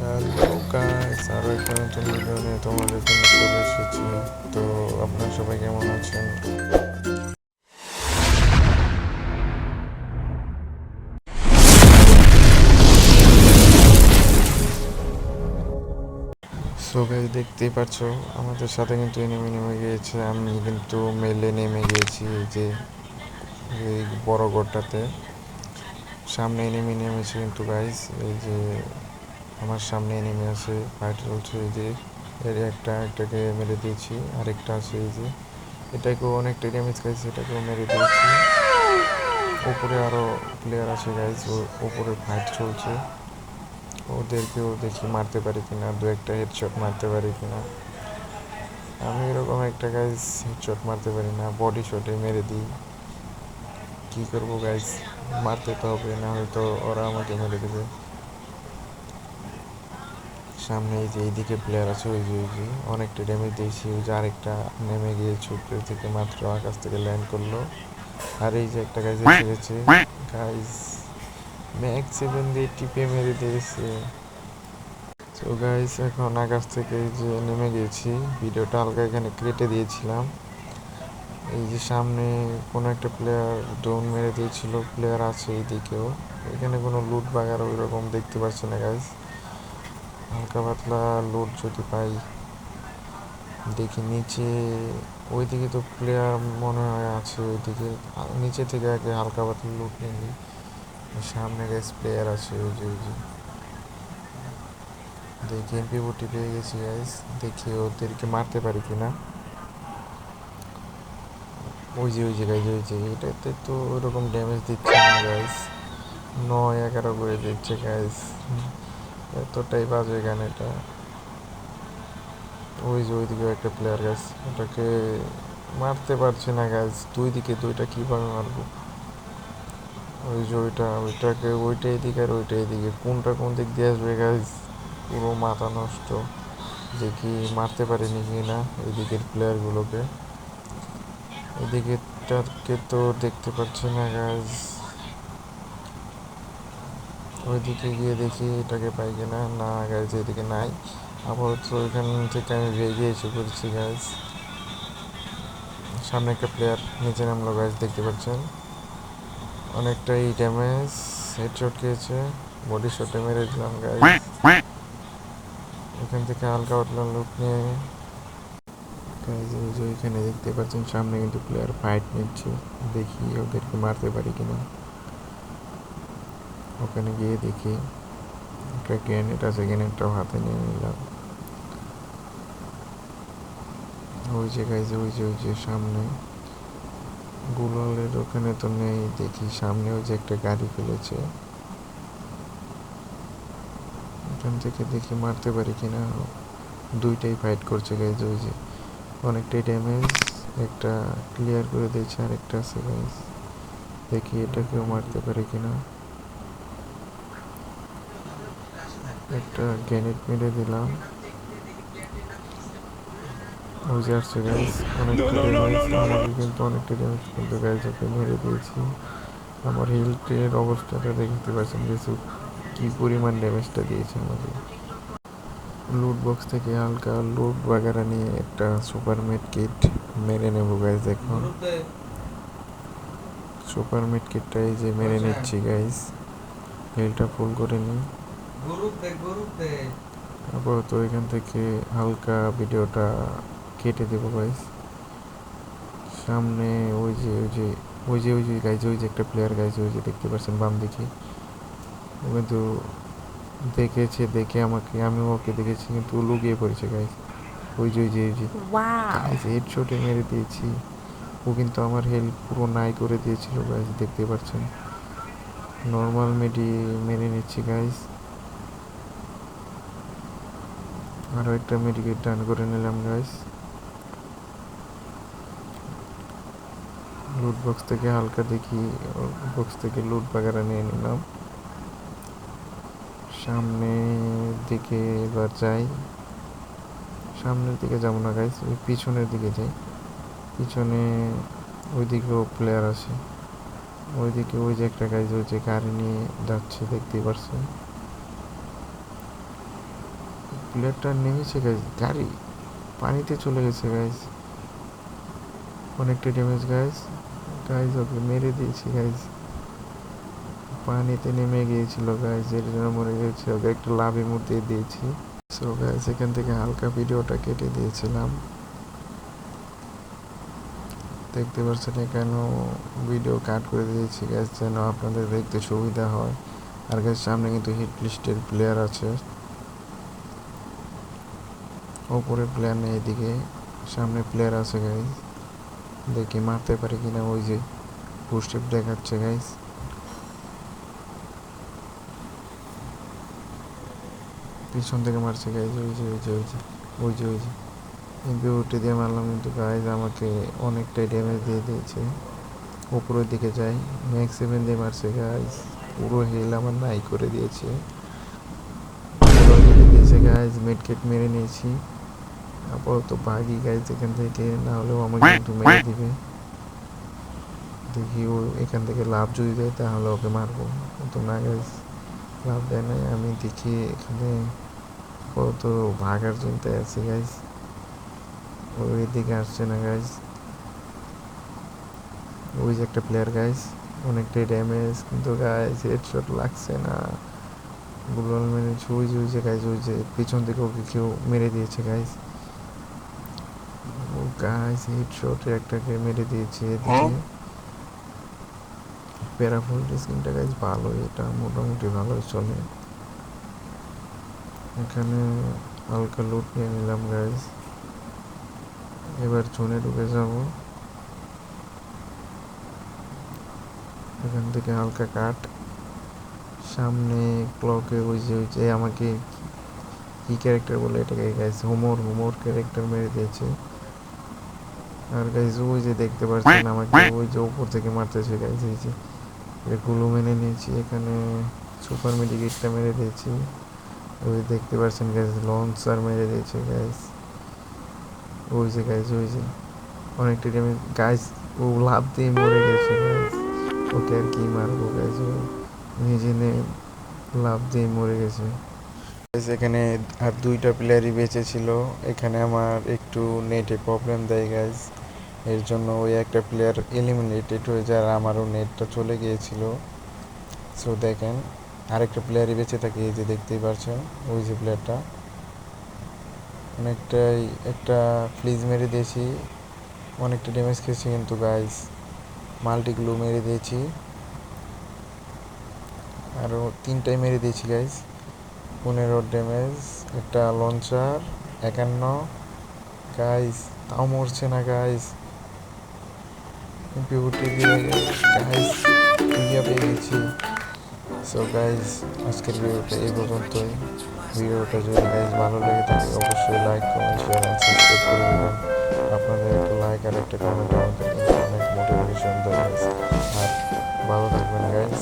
Hello guys আরও একটা নতুন ভিডিও নিয়ে তোমাদের জন্য চলে এসেছি। তো আপনারা সবাই কেমন আছেন? সো গাইস দেখতেই পাচ্ছ, আমাদের সাথে কিন্তু এনিমি নেমে গিয়েছে। আমি কিন্তু মেলে নেমে গিয়েছি যে, এই বড় গড়টাতে সামনে এনিমি নেমেছে কিন্তু গাইস এই যে আমার সামনে এনিমি আছে ফাইট চলছে এই যে এর একটা, একটাকে মেরে দিয়েছি, আরেকটা আছে এই যে। এটাকেও অনেকটা ড্যামেজ খাইছে এটাকেও মেরে দিয়েছি। উপরে আরও প্লেয়ার আছে গাইস উপরে ফাইট চলছে। ওদেরকেও দেখি মারতে পারি কিনা, দু একটা হেডশট মারতে পারি কিনা। আমি এরকম একটা গাইস হেডশট মারতে পারি না বডি শটে মেরে দিই। কী করব গাইস মারতে তো হবে, না হয়তো ওরা আমাকে মেরে দেবে। সামনে এই যে এইদিকে প্লেয়ার আছে, ওই যে ওই যে, অনেকটা ড্যামেজ দিয়েছি, ওই যে আরেকটা নেমে গিয়ে উপরে থেকে, মাত্র আকাশ থেকে ল্যান্ড করল। আর এই যে একটা গাইজ এসে গেছে। গাইজ ম্যাক্স সেভেন দিয়ে টিপে মেরে দিয়েছে। তো গাইজ এখন আকাশ থেকে যে নেমে গেছি ভিডিওটা হালকা এখানে কেটে দিয়েছিলাম। এই যে সামনে কোনো একটা প্লেয়ার ডোন মেরে দিয়েছিল প্লেয়ার আছে এইদিকেও। এখানে কোনো লুট বাগার ওই রকম দেখতে পাচ্ছি না গাইজ হালকা পাতলা লোড যদি পাই, দেখি নিচে, ওইদিকে তো প্লেয়ার মনে হয় আছে, ওইদিকে নিচে থেকে আগে হালকা পাতলা লুট নিয়ে সামনে গ্যাস প্লেয়ার আছে, ওই যে ওই যে। দেখি এমপি বুটি পেয়ে গেছি গাইস দেখি ওদেরকে মারতে পারি কিনা। ওই যে ওই যে গাইজ ওই যে, এটাতে তো ওরকম ড্যামেজ দিচ্ছে না গাইস নয়, এগারো করে দিচ্ছে গাইস এতটাই বাজে গান এটা। ওই যে ওইদিকে একটা প্লেয়ার গাছ ওটাকে মারতে পারছি না গাছ দুই দিকে দুইটা কীভাবে মারবো? ওই যে ওইটা, ওইটাকে ওইটা এদিকে আর ওইটা এদিকে, কোনটা কোন দিক দিয়ে আসবে গাছ পুরো মাথা নষ্ট। যে কি মারতে পারিনি কি না এদিকের প্লেয়ারগুলোকে এদিকেরটাকে তো দেখতে পাচ্ছি না গাছ ওইদিকে গিয়ে দেখি এটাকে পাই কিনা। না গাছ এদিকে নাই। আপাতত ওইখান থেকে আমি রেগে এসে পড়েছি গাছ সামনে একটা প্লেয়ার নিচে নামলো গাছ দেখতে পাচ্ছেন? অনেকটাই ড্যামেজ হেডশট খেয়েছে। বডি শটে মেরে দিলাম গাছ এখান থেকে হালকা পাতলা লুট নিয়ে। গাইজ এখানে দেখতে পাচ্ছেন, সামনে কিন্তু প্লেয়ার ফাইট নিচ্ছে। দেখি ওদেরকে মারতে পারি কিনা। ওখানে গিয়ে দেখি একটা গ্রেনেড আছে গ্রেনেডটাও হাতে নিয়ে নিলাম। ওই যে গাইজ ওই যে ওই যে সামনে। গুলালের ওখানে তো নেই, দেখি সামনে ওই যে একটা গাড়ি ফেলেছে ওখান থেকে দেখি মারতে পারি কিনা। দুইটাই ফাইট করছে গাইজ ওই যে। অনেকটাই ড্যামেজ একটা ক্লিয়ার করে দিয়েছে আর একটা আছে গাইজ দেখি এটাকেও মারতে পারি কিনা। একটা গ্রেনেড মেরে দিলাম। ওই যে আসছে গাইজ অনেকটা ড্যামেজ আমাকে কিন্তু অনেকটা ড্যামেজ কিন্তু গাইজ ওকে মেরে দিয়েছি। আমার হেলথের অবস্থাটা দেখতে পাচ্ছেন যে সু- কি পরিমাণ ড্যামেজটা দিয়েছে লুট বক্স থেকে হালকা লুট বাগেরা নিয়ে একটা সুপার মেড কিট মেরে নেব গাইজ এখন সুপার মেড কিটটা এই যে মেরে নিচ্ছি গাইজ হেলটা ফুল করে নিই। আপাতত এখান থেকে হালকা ভিডিওটা কেটে দেবো গাইজ সামনে ওই যে ওই যে ওই যে ওই যে গাইজ ওই যে একটা প্লেয়ার গাইজ ওই যে দেখতে পাচ্ছেন বাম দিকে। ও কিন্তু দেখেছে দেখে আমাকে আমি ওকে দেখেছি কিন্তু ও লুকিয়ে পড়েছে গাইজ ওই যে ওই যে ওই যে. গাইজ হেডশটে মেরে দিয়েছি। ও কিন্তু আমার হেল্প পুরো নাই করে দিয়েছিল গাইজ দেখতে পাচ্ছেন। নর্মাল মেডি মেরে নিচ্ছি গাইজ আরও একটা মেডিকেট ডান করে নিলাম গাইস লুট বক্স থেকে হালকা দেখি বক্স থেকে লুট বাগেরা নিয়ে নিলাম। সামনে দিকে এবার যাই। সামনের দিকে যাব না গাইজ ওই পিছনের দিকে যাই। পিছনে ওইদিকেও প্লেয়ার আছে। ওইদিকে ওই যে একটা গাইজ ওই যে গাড়ি নিয়ে যাচ্ছে, দেখতেই পারছেন। প্লেয়ারটা নেমেছে গাইজ গাড়ি, পানিতে চলে গেছে গাইজ অনেকটা ড্যামেজ গাইজ গাইজ ওকে মেরে দিয়েছি গাইজ পানিতে নেমে গিয়েছিল গাইজ এর জন্য মরে গিয়েছিল। ওকে একটু লাভি মূর্তি দিয়েছি। সো গাইজ এখান থেকে হালকা ভিডিওটা কেটে দিয়েছিলাম। দেখতে পাচ্ছেন, এখানেও ভিডিও কাট করে দিয়েছি গ্যাস যেন আপনাদের দেখতে সুবিধা হয়। আর গ্যাস সামনে কিন্তু হিট লিস্টের প্লেয়ার আছে। ওপরে প্লেয়ার নেই, এদিকে সামনে প্লেয়ার আছে গাইজ দেখি মারতে পারে কিনা, ওই যে পুস্টেপ দেখাচ্ছে গাইজ পিছন থেকে মারছে গাইজ ওই যে ওই যে ওই যে ওই যে ওই যে। উঠে দিয়ে মারলাম, কিন্তু গাইজ আমাকে অনেকটাই ড্যামেজ দিয়ে দিয়েছে। উপরের দিকে যাই ম্যাক্স সেভেন দিয়ে মারছে গাইজ পুরো হেল আমার নাই করে দিয়েছে। গাইজ মেডকেট মেরে নিয়েছি। আপাতত ভাগি গাইজ এখান থেকে না হলেও আমাকে কিন্তু মেরে দিবে। দেখি ও এখান থেকে লাভ যদি দেয় তাহলে ওকে মারবো। কিন্তু না গাইজ লাভ দেয় না আমি দেখি এখানে আপাতত ভাগার চিন্তায় আছে গাইজ ওই দিকে আসছে না গাইজ ওই যে একটা প্লেয়ার গাইজ অনেকটাই ড্যামেজ কিন্তু গাইজ হেডশট লাগছে না। গুগল মেরেছে ওই যে ওই যে গাইজ ওই যে পিছন থেকে ওকে কেউ মেরে দিয়েছে গাইজ ও গাইজ হেডশটে একটাকে মেরে দিয়েছে এদিকে প্যারাফুল স্কিনটা গাইজ ভালো এটা মোটামুটি ভালো চলে। এখানে হালকা লুট নিয়ে নিলাম গাইজ এবার জোনে ঢুকে যাব। এখান থেকে হালকা কাট সামনে ক্লকে ওই যে ওই যে আমাকে কি ক্যারেক্টার বলে এটাকে গাইছে হোমর হোমর ক্যারেক্টার মেরে দিয়েছে। আর গাইজ ওই যে দেখতে পাচ্ছেন আমাকে ওই যে উপর থেকে মারতেছে গাইজ এই যে। গুলো মেনে নিয়েছি এখানে সুপার মেডিকেটটা মেরে দিয়েছি। ওই দেখতে পাচ্ছেন গাইজ লঞ্চার মেরে দিয়েছে গাইজ ওই যে গাইজ ওই যে। অনেকটা টাইমে গাইজ ও লাভ দিয়ে মরে গেছে গাইজ ওকে আর কি মারবো গাইজ ও নিজে নে লাভ দিয়ে মরে গেছে। এখানে আর দুইটা প্লেয়ারই বেঁচে ছিল। এখানে আমার একটু নেটে প্রবলেম দেয় গাইজ এর জন্য ওই একটা প্লেয়ার এলিমিনেটেড হয়ে যায় আর আমারও নেটটা চলে গিয়েছিল। সো দেখেন, আরেকটা প্লেয়ারই বেঁচে থাকে, এই যে দেখতেই পারছেন, ওই যে প্লেয়ারটা অনেকটাই একটা ফ্লিজ মেরে দিয়েছি, অনেকটা ড্যামেজ খেয়েছি কিন্তু গাইস মাল্টি গ্লু মেরে দিয়েছি। আরও তিনটাই মেরে দিয়েছি গাইস পনেরো ড্যামেজ একটা লঞ্চার একান্ন। গাইস তাও মরছে না গাইস বিউটি দিয়ে পেয়ে গেছি। সো গাইজ আজকের ভিডিওটা এই পর্যন্তই। ভিডিওটা যদি গাইজ ভালো লাগে থাকে, অবশ্যই like comment share and subscribe করে দেবেন। আপনাদের একটা লাইক আর একটা কমেন্ট আমাদের অনেক মোটিভেশন দেয়। আর ভালো থাকবেন গাইজ